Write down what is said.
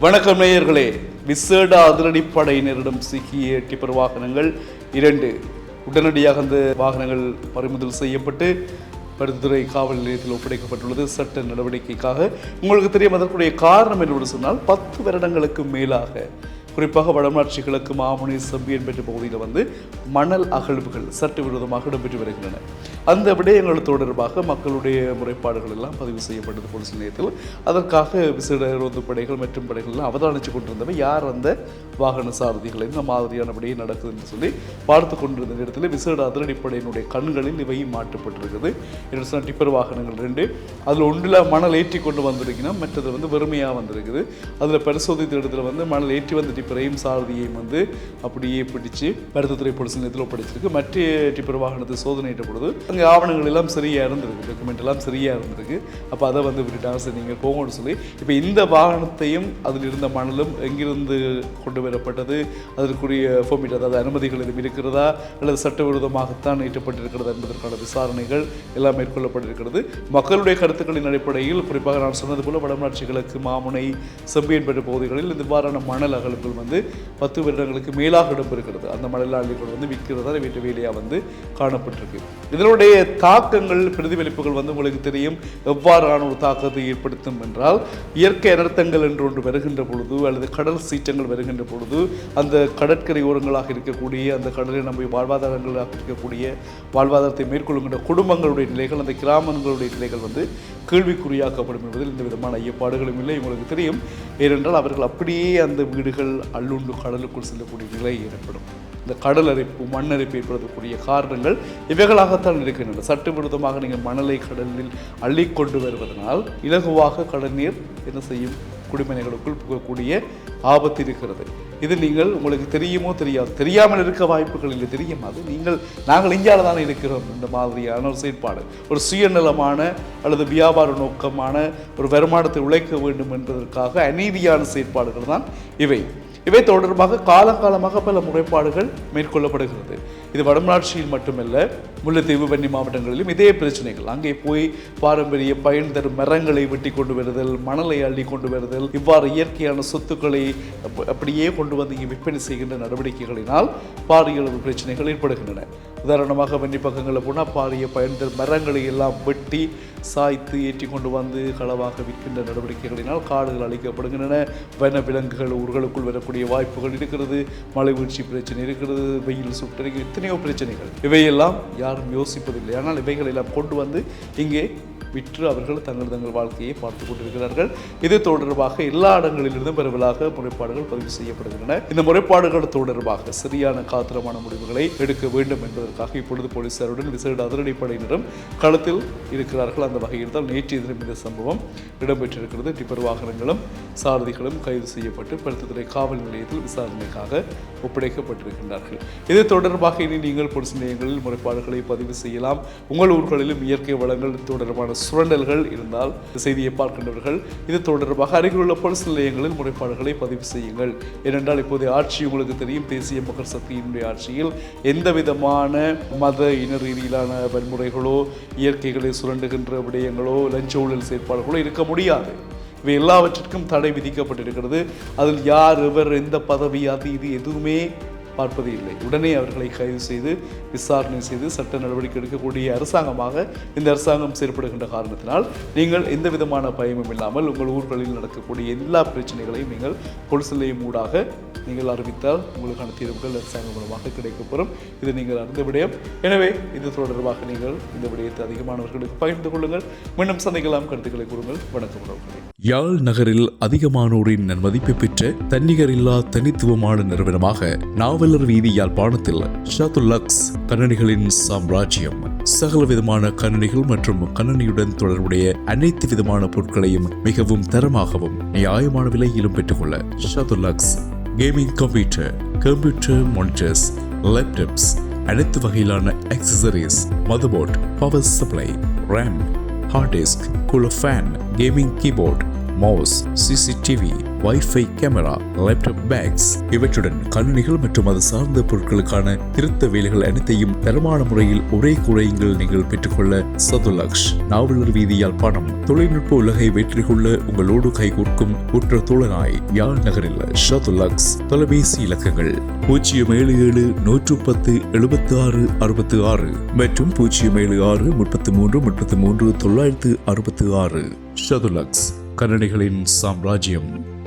வணக்கம் நேயர்களே விசேட அதிரடிப்படையினரிடம் சிக்கிய டிப்பர் வாகனங்கள் இரண்டு உடனடியாக அந்த வாகனங்கள் பறிமுதல் செய்யப்பட்டு பருத்துறை காவல் நிலையத்தில் ஒப்படைக்கப்பட்டுள்ளது. சட்ட நடவடிக்கைக்காக. உங்களுக்கு தெரியும் அதற்குரிய காரணம் என்று சொன்னால் பத்து வருடங்களுக்கு மேலாக குறிப்பாக வடமாட்சி கிழக்கு மாமுனி செம்பியன் பெற்ற பகுதியில் வந்து மணல் அகழ்வுகள் சட்டவிரோதமாக இடம்பெற்று வருகின்றன. அந்த விடயங்கள் தொடர்பாக மக்களுடைய முறைப்பாடுகள் எல்லாம் பதிவு செய்யப்பட்டது போலீஸ் நிலையத்தில் அதற்காக விசேட ரோந்து படைகள் மற்றும் படைகள் எல்லாம் அவதானித்து கொண்டிருந்தவை. யார் அந்த வாகன சாரதிகள்? இந்த மாதிரியான விடையே நடக்குது என்று சொல்லி பார்த்து கொண்டிருந்த நேரத்தில் விசேட அதிரடிப்படையினுடைய கண்களில் இவை மாற்றப்பட்டிருக்குது என்று சொன்ன டிப்பர் வாகனங்கள் ரெண்டு. அதில் ஒன்றில் மணல் ஏற்றி கொண்டு வந்திருக்கணும் மற்றது வந்து வெறுமையாக வந்திருக்குது. அதில் பரிசோதித்த இடத்துல வந்து மணல் ஏற்றி வந்த பிரேம் சாரதியையும் வந்து அப்படியே பிடிச்சு பருத்தத்துறை போலீஸ் நிலையத்தில் ஒப்படைச்சிருக்கு. மற்ற டிப்பர் வாகனத்தை சோதனையிட்ட பொழுது அங்கே ஆவணங்கள் எல்லாம் சரியாக இருந்திருக்கு. டாக்குமெண்ட் எல்லாம் சரியாக இருந்திருக்கு. அப்போ அதை வந்து விட்டுட்டாங்க. சரி நீங்கள் போங்கன்னு சொல்லி இப்போ இந்த வாகனத்தையும் அதில் இருந்த மணலும் எங்கிருந்து கொண்டு வரப்பட்டது? அதற்குரிய ஃபோமிட் அதாவது அனுமதிகள் எதுவும் இருக்கிறதா? அல்லது சட்டவிரோதமாகத்தான் ஈட்டப்பட்டிருக்கிறது என்பதற்கான விசாரணைகள் எல்லாம் மேற்கொள்ளப்பட்டிருக்கிறது. மக்களுடைய கருத்துக்களின் அடிப்படையில் குறிப்பாக நான் சொன்னது போல வடமாட்சி கிழக்கு மாமுனை செம்பியன்பேட்டை பகுதிகளில் இந்த இவ்வாறான மணல் அகழ்வுகள் வந்து பத்து வருடங்களுக்கு மேலாக இடம்பெறுகிறது. அந்த மணல் வந்து விற்கிறதா வீட்டு வேலையாக வந்து காணப்பட்டிருக்கு. இதனுடைய தாக்கங்கள் பிரதிபலிப்புகள் வந்து உங்களுக்கு தெரியும். எவ்வாறான ஒரு தாக்கத்தை ஏற்படுத்தும் என்றால் இயற்கை அனர்த்தங்கள் என்று ஒன்று வருகின்ற பொழுது அல்லது கடல் சீற்றங்கள் வருகின்ற பொழுது அந்த கடற்கரை ஓரங்களாக இருக்கக்கூடிய அந்த கடலில் நம்ம வாழ்வாதாரங்களாக இருக்கக்கூடிய வாழ்வாதாரத்தை மேற்கொள்ளுகின்ற குடும்பங்களுடைய நிலைகள் அந்த கிராமங்களுடைய நிலைகள் வந்து கேள்விக்குறியாக்கப்படும் என்பதில் இந்த விதமான ஐயப்பாடுகளும் இல்லை. உங்களுக்கு தெரியும். ஏனென்றால் அவர்கள் அப்படியே அந்த வீடுகள் அள்ளுண்டு கடலுக்குள் செல்லக்கூடிய நிலை ஏற்படும். இந்த கடல் அரிப்பு மண் அரிப்பு ஏற்படுத்தக்கூடிய காரணங்கள் இவைகளாகத்தான் இருக்கின்றன. சட்டு விருதமாக நீங்கள் மணலை கடலில் அள்ளிக்கொண்டு வருவதனால் இலகுவாக கடல் நீர் என்ன செய்யும்? குடிமனைகளுக்குள் புகக்கூடிய ஆபத்து இருக்கிறது. இது நீங்கள் உங்களுக்கு தெரியுமோ தெரியாது தெரியாமல் இருக்க வாய்ப்புகள் இல்லை. தெரியும் அது. நீங்கள் நாங்கள் இந்தியாவில் தானே இருக்கிறோம். இந்த மாதிரியான ஒரு செயற்பாடு ஒரு சுயநலமான அல்லது வியாபார நோக்கமான ஒரு வருமானத்தை உழைக்க வேண்டும் என்பதற்காக அநீதியான செயற்பாடுகள் தான் இவை. இவை தொடர்பாக காலங்காலமாக பல முறைப்பாடுகள் மேற்கொள்ளப்படுகிறது. இது வடமராட்சியில் மட்டுமல்ல முல்லைத்தீவு வன்னி மாவட்டங்களிலும் இதே பிரச்சனைகள். அங்கே போய் பாரம்பரிய பயன் தரும் மரங்களை வெட்டி கொண்டு வருதல் மணலை அள்ளி கொண்டு வருதல் இவ்வாறு இயற்கையான சொத்துக்களை அப்படியே கொண்டு வந்து இங்கே விற்பனை செய்கின்ற நடவடிக்கைகளினால் பாரிய அளவு பிரச்சனைகள் ஏற்படுகின்றன. உதாரணமாக வன்னி பக்கங்களில் போனால் பாரிய பயன் தரும் மரங்களை எல்லாம் வெட்டி சாய்த்து ஏற்றி கொண்டு வந்து களவாக விற்கின்ற நடவடிக்கைகளினால் காடுகள் அழிக்கப்படுகின்றன. வன விலங்குகள் ஊர்களுக்குள் வரக்கூடிய வாய்ப்புகள் இருக்கிறது மழை வீழ்ச்சி பிரச்சனை இருக்கிறது வெயில் சுட்டரிக்கை எத்தனையோ பிரச்சனைகள். இவையெல்லாம் யாரும் யோசிப்பதில்லை. ஆனால் இவைகளை எல்லாம் கொண்டு வந்து இங்கே விற்று அவர்கள் தங்கள் தங்கள் வாழ்க்கையை பார்த்து கொண்டிருக்கிறார்கள். இது தொடர்பாக எல்லா இடங்களிலிருந்தும் பரவலாக முறைப்பாடுகள் பதிவு செய்யப்படுகின்றன. இந்த முறைப்பாடுகள் தொடர்பாக சரியான காத்திரமான முடிவுகளை எடுக்க வேண்டும் என்பதற்காக இப்பொழுது போலீசாருடன் விசேட அதிரடிப்படையினரும் களத்தில் இருக்கிறார்கள். அந்த வகையில் தான் நேற்று தினம் இந்த சம்பவம் இடம்பெற்றிருக்கிறது. டிப்பர் வாகனங்களும் சாரதிகளும் கைது செய்யப்பட்டு பருத்தித்துறை காவல் நிலையத்தில் விசாரணைக்காக ஒப்படைக்கப்பட்டிருக்கின்றார்கள். இது தொடர்பாக இனி நீங்கள் பொது நிலையங்களில் முறைப்பாடுகளை பதிவு செய்யலாம். உங்கள் ஊர்களிலும் இயற்கை வளங்கள் தொடர்பான சுரண்டல்கள் இருந்தால் செய்தியை பார்க்கின்றவர்கள் இது தொடர்பாக அருகிலுள்ள பொலிஸ் நிலையங்களில் முறைப்பாடுகளை பதிவு செய்யுங்கள். ஏனென்றால் இப்போதைய ஆட்சி உங்களுக்கு தெரியும் தேசிய மக்கள் சக்தியினுடைய ஆட்சியில் எந்த விதமான மத இன ரீதியிலான வன்முறைகளோ இயற்கைகளை சுரண்டுகின்ற விடயங்களோ லஞ்ச ஊழல் செயற்பாடுகளோ இருக்க முடியாது. இவை எல்லாவற்றிற்கும் தடை விதிக்கப்பட்டிருக்கிறது. அதில் யார் எவர் எந்த பதவி அது இது எதுவுமே பார்ப்பது இல்லை. உடனே அவர்களை கைது செய்து விசாரணை செய்து சட்ட நடவடிக்கை எடுக்கக்கூடிய அரசாங்கமாக இந்த அரசாங்கம் செயற்படுகின்ற காரணத்தினால் நீங்கள் எந்த விதமான பயமும் இல்லாமல் உங்கள் ஊர்களில் நடக்கக்கூடிய எல்லா பிரச்சனைகளையும் நீங்கள் பொலிஸ் நிலையம் ஊடாக நீங்கள் அறிவித்தால் உங்களுக்கான தீர்வுகள் அரசாங்கம் மூலமாக கிடைக்கப்பெறும். இது நீங்கள் அறிந்த விடயம். எனவே இது தொடர்பாக நீங்கள் இந்த விடயத்தை அதிகமானவர்களுக்கு பகிர்ந்து கொள்ளுங்கள். மீண்டும் சந்திக்கலாம். கருத்துக்களை கூறுங்கள். வணக்கம் உறவுகளே. யாழ் நகரில் அதிகமானோரின் நன்மதிப்பை பெற்ற தன்னிகரில்லா தனித்துவமான நிறுவனமாக நாவல் நாவலர் வீதி யாழ்ப்பாணத்தில் ஷாத்துல்லக்ஸ் கண்ணனிகளின் சாம்ராஜ்யம். சகல விதமான கண்ணனிகள் மற்றும் கண்ணனியுடன் தொடர்புடைய அனைத்து விதமான பொருட்களையும் மிகவும் தரமாகவும் நியாயமான விலையிலும் பெற்றுக்கொள்ள ஷாத்துல்லக்ஸ் gaming computer computer monitors laptops அனைத்து வகையிலான accessories motherboard power supply RAM hard disk cooler fan gaming keyboard mouse CCTV wifi camera laptop bags இவற்றுடன் கணினிகள் மற்றும் அது சார்ந்த பொருட்களுக்கான திருத்த வேலைகள் அனைத்தையும் தரமான முறையில் ஒரே குறையுங்கள் நீங்கள் பெற்றுக்கொள்ள சதுலக்ஷ். நாவலர் வீதியால் பணம் தொழில்நுட்ப உலகை வெற்றி கொள்ள உங்களோடு கைகோர்க்கும் உற்ற தோழனாய் யாழ் நகரில் ஷதுலக்ஸ் தொலைபேசி இலக்கங்கள் பூஜ்ஜியம் ஏழு ஏழு நூற்று பத்து எழுபத்தி ஆறு அறுபத்தி ஆறு மற்றும் பூஜ்ஜியம் ஏழு ஆறு முப்பத்தி மூன்று முப்பத்தி மூன்று தொள்ளாயிரத்து அறுபத்தி ஆறு. ஷதுலக்ஸ் கன்னடிகளின் சாம்ராஜ்யம்.